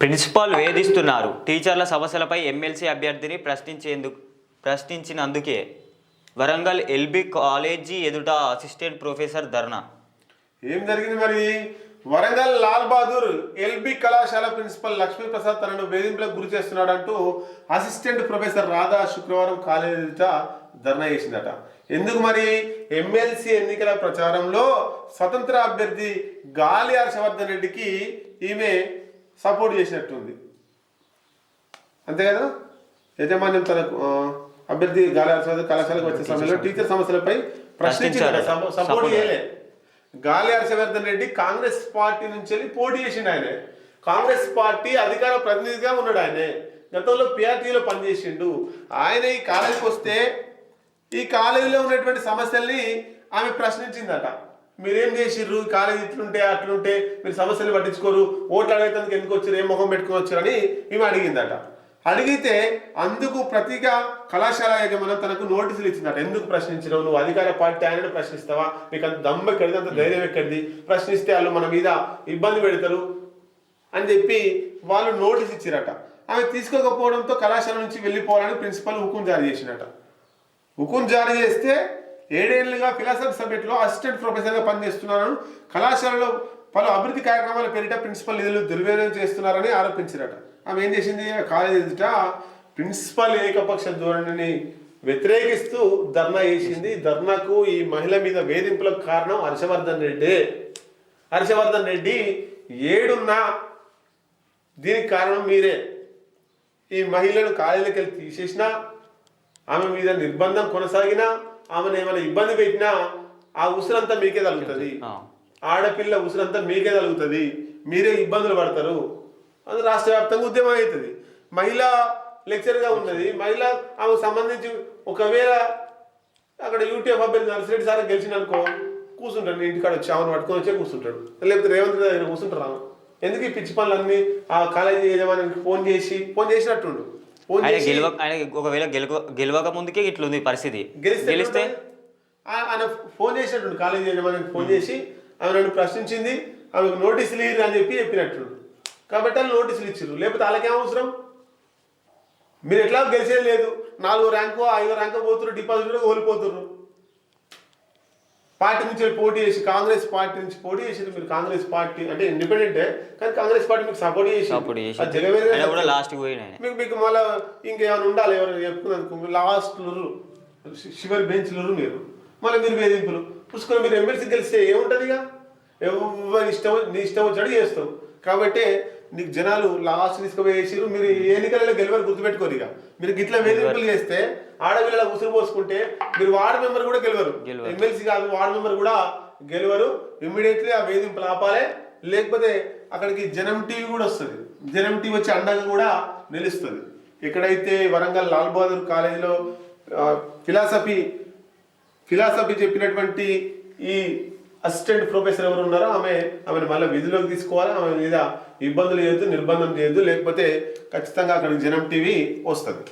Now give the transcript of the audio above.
Principal వేధిస్తున్నారు. టీచర్ల సమస్యలపై MLC అభ్యర్థిని ప్రశ్నించేందుకు ప్రశ్నించినందుకే వరంగల్ ఎల్బీ కాలేజీ ఎదుట అసిస్టెంట్ ప్రొఫెసర్ ధర్నా. ఏం జరిగింది మరి? వరంగల్ లాల్ బహదూర్ ఎల్బి కళాశాల ప్రిన్సిపల్ లక్ష్మీప్రసాద్ తనను వేధింపులకు గురి చేస్తున్నాడంటూ అసిస్టెంట్ ప్రొఫెసర్ రాధా శుక్రవారం కాలేజీ ఎదుట ధర్నా చేసిందట. ఎందుకు మరి? ఎమ్మెల్సీ ఎన్నికల ప్రచారంలో స్వతంత్ర అభ్యర్థి గాలి హర్షవర్ధన్ రెడ్డికి ఈమె సపోర్ట్ చేసినట్టుంది. అంతే కదా? యజమాన్యం తనకు ఆ, అభ్యర్థి గాలి కళాశాలకు వచ్చే సమయంలో టీచర్ సమస్యలపై ప్రశ్నించారు. సపోర్ట్ చేయలే. గాలి హర్షవర్ధన్ రెడ్డి కాంగ్రెస్ పార్టీ నుంచి వెళ్ళి పోటీ చేసిండు ఆయన. కాంగ్రెస్ పార్టీ అధికార ప్రతినిధిగా ఉన్నాడు ఆయన. గతంలో పిఆర్టీలో పనిచేసిండు. ఆయన ఈ కాలేజీకి వస్తే ఈ కాలేజీలో ఉన్నటువంటి సమస్యల్ని ఆమె ప్రశ్నించిందట. మీరేం చేసిర్రు? కాలేజ్ కాలేజీ ఇట్లుంటే అట్లుంటే మీరు సమస్యలు పట్టించుకోరు. ఓట్లు అడిగేందుకు ఎందుకు వచ్చారు? ఏం ముఖం పెట్టుకుని అని ఈమె అడిగిందట. అడిగితే అందుకు ప్రతిగా కళాశాల యజమానం తనకు నోటీసులు ఇచ్చిందట. ఎందుకు ప్రశ్నించినావు? నువ్వు అధికార పార్టీ ఆయనను ప్రశ్నిస్తావా? నీకు అంత దమ్మ ఎక్కడిది? అంత ధైర్యం ఎక్కడిది? ప్రశ్నిస్తే వాళ్ళు మన మీద ఇబ్బంది పెడతారు అని చెప్పి వాళ్ళు నోటీస్ ఇచ్చారట. ఆమె తీసుకోకపోవడంతో కళాశాల నుంచి వెళ్ళిపోవాలని ప్రిన్సిపల్ హుకుం జారీ చేసినట. హుకుం జారీ చేస్తే ఏడేళ్ళుగా ఫిలాసఫీ సబ్జెక్టులో అసిస్టెంట్ ప్రొఫెసర్గా పనిచేస్తున్నాను. కళాశాలలో పలు అభివృద్ధి కార్యక్రమాల పేరిట ప్రిన్సిపల్ నిధులు దుర్వినియోగం చేస్తున్నారని ఆరోపించారట. ఆమె ఏం చేసింది? కాలేజీ కాలేజ్ ఎదుట ప్రిన్సిపల్ ఏకపక్ష ధోరణిని వ్యతిరేకిస్తూ ధర్నా చేసింది. ధర్నాకు ఈ మహిళ మీద వేధింపులకు కారణం హర్షవర్ధన్ రెడ్డి. హర్షవర్ధన్ రెడ్డి ఏడున్నా దీనికి కారణం మీరే. ఈ మహిళను కాలేజీకి వెళ్ళి తీసేసినా ఆమె మీద నిర్బంధం కొనసాగినా ఆమెను ఏమైనా ఇబ్బంది పెట్టినా ఆ ఉసురంతా మీకే తగులుతుంది. ఆడపిల్ల ఉసురంతా మీకే తగులుతుంది. మీరే ఇబ్బందులు పడతారు. అది రాష్ట్ర వ్యాప్తంగా ఉద్యమం అవుతుంది. మహిళ లెక్చర్గా ఉన్నది. మహిళ ఆమెకు సంబంధించి ఒకవేళ అక్కడ యూట్యూబ్ అభ్యర్థి నర్సిరెడ్డి సార్ గెలిచిన అనుకో కూర్చుంటాడు ఇంటికాడ వచ్చి ఆమెను పట్టుకొని వచ్చే కూర్చుంటాడు. లేకపోతే రేవంత్ రెడ్డి కూర్చుంటారు? ఆమె ఎందుకు ఈ పిచ్చి పనులన్నీ ఆ కాలేజీ యజమానికి ఫోన్ చేసి ఫోన్ చేసినట్టుండు? ఆయన గెలవ ఆయన ఒకవేళ గెలవ గెలవక ముందుకే ఇట్లుంది పరిస్థితి. గెలిస్తే ఆయన ఫోన్ చేసినట్టు కాలేజీ యజమానికి ఫోన్ చేసి ఆమె నన్ను ప్రశ్నించింది ఆమెకు నోటీసులు ఇయ్యరు అని చెప్పి చెప్పినట్టు కాబట్టి వాళ్ళు నోటీసులు ఇచ్చారు లేకపోతే వాళ్ళకేం అవసరం? మీరు ఎట్లా గెలిచేది లేదు. నాలుగో ర్యాంకు ఐదో ర్యాంకు పోతున్నారు డిపాజిట్ కూడా కోల్పోతున్నారు పార్టీ నుంచి పోటీ చేసి కాంగ్రెస్ పార్టీ నుంచి పోటీ చేసి మీరు కాంగ్రెస్ పార్టీ అంటే ఇండిపెండెంటే కానీ కాంగ్రెస్ పార్టీ మీకు సపోర్ట్ చేసి సపోర్ట్ చేసి ఆయన మీకు మీకు మళ్ళీ ఇంకేమైనా ఉండాలి ఎవరైనా చెప్పుకున్నందుకు లాస్ట్ లురు చివరి బెంచ్ లురు మీరు. మళ్ళీ మీరు వేధింపులు. పుష్కరం మీరు ఎమ్మెల్సీ గెలిస్తే ఏముంటుంది ఇక ఎవరి ఇష్టం నీ ఇష్టం వచ్చాడు చేస్తావు కాబట్టి నీకు జనాలు లాస్ట్ తీసుకుపోయేసిరు మీరు ఎన్నికలలో గెలవని గుర్తుపెట్టుకోరు ఇక. మీరు గిట్ల వేధింపులు చేస్తే ఆడపిల్లల ఉసురు పోసుకుంటే మీరు వార్డు మెంబర్ కూడా గెలవరు. గెలవరు. ఎమ్మెల్సీ కాదు వార్డు మెంబర్ కూడా గెలవరు. ఇమ్మీడియట్లీ ఆ వేధింపులు ఆపాలి. లేకపోతే అక్కడికి జనం టీవీ కూడా వస్తుంది. జనం టీవీ వచ్చి అండగా కూడా నిలుస్తుంది. ఎక్కడైతే వరంగల్ లాల్ బహదూర్ కాలేజీలో ఫిలాసఫీ ఫిలాసఫీ చెప్పినటువంటి ఈ అసిస్టెంట్ ప్రొఫెసర్ ఎవరు ఉన్నారో ఆమె ఆమెను మళ్ళీ విధిలోకి తీసుకోవాలి. ఆమె మీద ఇబ్బందులు చేయొద్దు నిర్బంధం చేయొద్దు. లేకపోతే ఖచ్చితంగా అక్కడికి జనం టీవీ వస్తుంది.